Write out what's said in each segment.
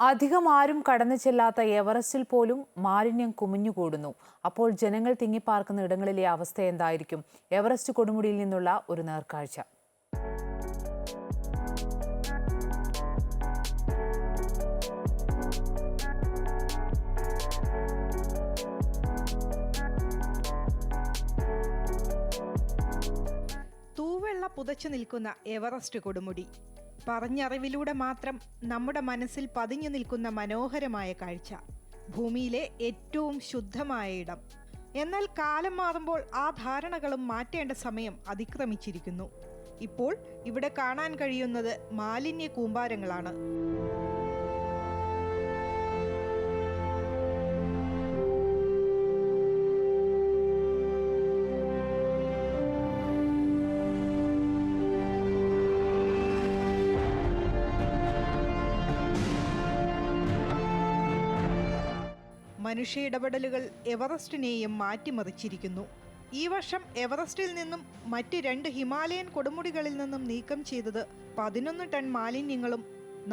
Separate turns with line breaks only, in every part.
അധികം ആരും കടന്നു ചെല്ലാത്ത എവറസ്റ്റിൽ പോലും മാലിന്യം കുമിഞ്ഞുകൂടുന്നു അപ്പോൾ ജനങ്ങൾ തിങ്ങിപ്പാർക്കുന്ന ഇടങ്ങളിലെ അവസ്ഥ എന്തായിരിക്കും? എവറസ്റ്റ് കൊടുമുടിയിൽ നിന്നുള്ള ഒരു നേർക്കാഴ്ച.
തൂവെള്ള പുതച്ചു നിൽക്കുന്ന എവറസ്റ്റ് കൊടുമുടി. പറഞ്ഞറിവിലൂടെ മാത്രം നമ്മുടെ മനസ്സിൽ പതിഞ്ഞു നിൽക്കുന്ന മനോഹരമായ കാഴ്ച. ഭൂമിയിലെ ഏറ്റവും ശുദ്ധമായ ഇടം. എന്നാൽ കാലം മാറുമ്പോൾ ആ ധാരണകളും മാറ്റേണ്ട സമയം അതിക്രമിച്ചിരിക്കുന്നു. ഇപ്പോൾ ഇവിടെ കാണാൻ കഴിയുന്നത് മാലിന്യ കൂമ്പാരങ്ങളാണ്. മനുഷ്യ ഇടപെടലുകൾ എവറസ്റ്റിനെയും മാറ്റിമറിച്ചിരിക്കുന്നു. ഈ വർഷം എവറസ്റ്റിൽ നിന്നും മറ്റ് രണ്ട് ഹിമാലയൻ കൊടുമുടികളിൽ നിന്നും നീക്കം ചെയ്തത് പതിനൊന്ന് ടൺ മാലിന്യങ്ങളും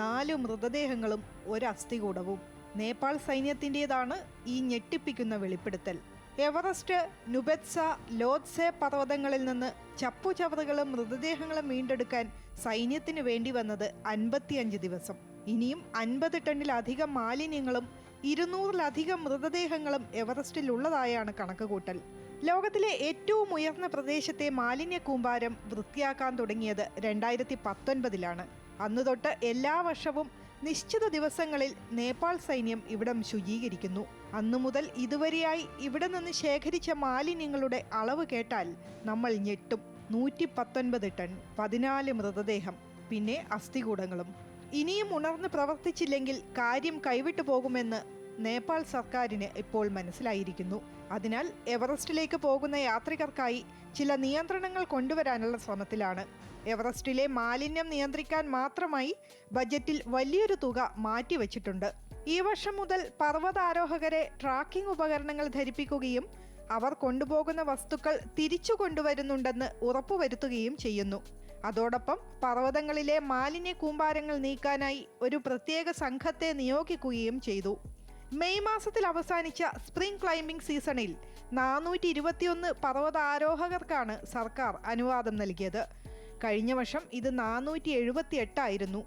നാല് മൃതദേഹങ്ങളും ഒരു അസ്ഥികൂടവും നേപ്പാൾ സൈന്യത്തിന്റെതാണ് ഈ ഞെട്ടിപ്പിക്കുന്ന വെളിപ്പെടുത്തൽ. എവറസ്റ്റ് നുബെത്സ ലോത്സെ പർവതങ്ങളിൽ നിന്ന് ചപ്പുചവറുകളും മൃതദേഹങ്ങളും വീണ്ടെടുക്കാൻ സൈന്യത്തിന് വേണ്ടി വന്നത് അൻപത്തിയഞ്ച് ദിവസം. ഇനിയും അൻപത് ടണ്ണിലധികം മാലിന്യങ്ങളും ഇരുന്നൂറിലധികം മൃതദേഹങ്ങളും എവറസ്റ്റിൽ ഉള്ളതായാണ് കണക്കുകൂട്ടൽ. ലോകത്തിലെ ഏറ്റവും ഉയർന്ന പ്രദേശത്തെ മാലിന്യ കൂമ്പാരം വൃത്തിയാക്കാൻ തുടങ്ങിയത് രണ്ടായിരത്തി പത്തൊൻപതിലാണ് അന്നു തൊട്ട് എല്ലാ വർഷവും നിശ്ചിത ദിവസങ്ങളിൽ നേപ്പാൾ സൈന്യം ഇവിടം ശുചീകരിക്കുന്നു. അന്നു മുതൽ ഇതുവരെയായി ഇവിടെ നിന്ന് ശേഖരിച്ച മാലിന്യങ്ങളുടെ അളവ് കേട്ടാൽ നമ്മൾ ഞെട്ടും. നൂറ്റി പത്തൊൻപത് ടൺ പതിനാല് മൃതദേഹം പിന്നെ അസ്ഥികൂടങ്ങളും. ഇനിയും ഉണർന്ന് പ്രവർത്തിച്ചില്ലെങ്കിൽ കാര്യം കൈവിട്ടു പോകുമെന്ന് നേപ്പാൾ സർക്കാരിന് ഇപ്പോൾ മനസ്സിലായിരിക്കുന്നു. അതിനാൽ എവറസ്റ്റിലേക്ക് പോകുന്ന യാത്രികർക്കായി ചില നിയന്ത്രണങ്ങൾ കൊണ്ടുവരാനുള്ള ശ്രമത്തിലാണ്. എവറസ്റ്റിലെ മാലിന്യം നിയന്ത്രിക്കാൻ മാത്രമായി ബജറ്റിൽ വലിയൊരു തുക മാറ്റിവെച്ചിട്ടുണ്ട്. ഈ വർഷം മുതൽ പർവതാരോഹകരെ ട്രാക്കിംഗ് ഉപകരണങ്ങൾ ധരിപ്പിക്കുകയും അവർ കൊണ്ടുപോകുന്ന വസ്തുക്കൾ തിരിച്ചു കൊണ്ടുവരുന്നുണ്ടെന്ന് ഉറപ്പുവരുത്തുകയും ചെയ്യുന്നു. അതോടൊപ്പം പർവതങ്ങളിലെ മാലിന്യ കൂമ്പാരങ്ങൾ നീക്കാനായി ഒരു പ്രത്യേക സംഘത്തെ നിയോഗിക്കുകയും ചെയ്തു. മെയ് മാസത്തിൽ അവസാനിച്ച സ്പ്രിംഗ് ക്ലൈംബിംഗ് സീസണിൽ നാനൂറ്റി ഇരുപത്തിയൊന്ന് പർവതാരോഹകർക്കാണ് സർക്കാർ അനുവാദം നൽകിയത്. കഴിഞ്ഞ വർഷം ഇത് നാനൂറ്റി എഴുപത്തി എട്ടായിരുന്നു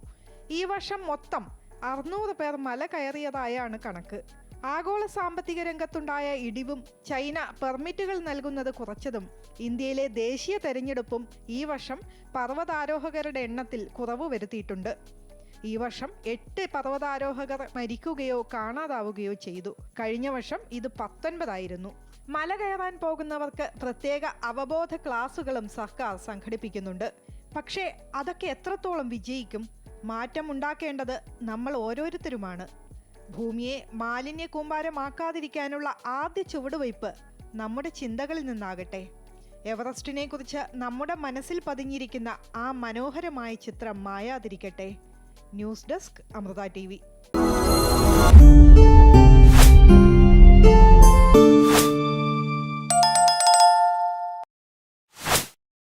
ഈ വർഷം മൊത്തം അറുന്നൂറ് പേർ മല കയറിയതായാണ് കണക്ക്. ആഗോള സാമ്പത്തിക രംഗത്തുണ്ടായ ഇടിവും ചൈന പെർമിറ്റുകൾ നൽകുന്നത് കുറച്ചതും ഇന്ത്യയിലെ ദേശീയ തെരഞ്ഞെടുപ്പും ഈ വർഷം പർവതാരോഹകരുടെ എണ്ണത്തിൽ കുറവ് വരുത്തിയിട്ടുണ്ട്. ഈ വർഷം എട്ട് പർവതാരോഹകർ മരിക്കുകയോ കാണാതാവുകയോ ചെയ്തു. കഴിഞ്ഞ വർഷം ഇത് പത്തൊൻപതായിരുന്നു. മല കയറാൻ പോകുന്നവർക്ക് പ്രത്യേക അവബോധ ക്ലാസുകളും സർക്കാർ സംഘടിപ്പിക്കുന്നുണ്ട്. പക്ഷേ അതൊക്കെ എത്രത്തോളം വിജയിക്കും? മാറ്റമുണ്ടാക്കേണ്ടത് നമ്മൾ ഓരോരുത്തരുമാണ്. ഭൂമിയെ മാലിന്യ കൂമ്പാരമാക്കാതിരിക്കാനുള്ള ആദ്യ ചുവടുവയ്പ് നമ്മുടെ ചിന്തകളിൽ നിന്നാകട്ടെ. എവറസ്റ്റിനെ കുറിച്ച് നമ്മുടെ മനസ്സിൽ പതിഞ്ഞിരിക്കുന്ന ആ മനോഹരമായ ചിത്രം മായാതിരിക്കട്ടെ. News desk Amrita TV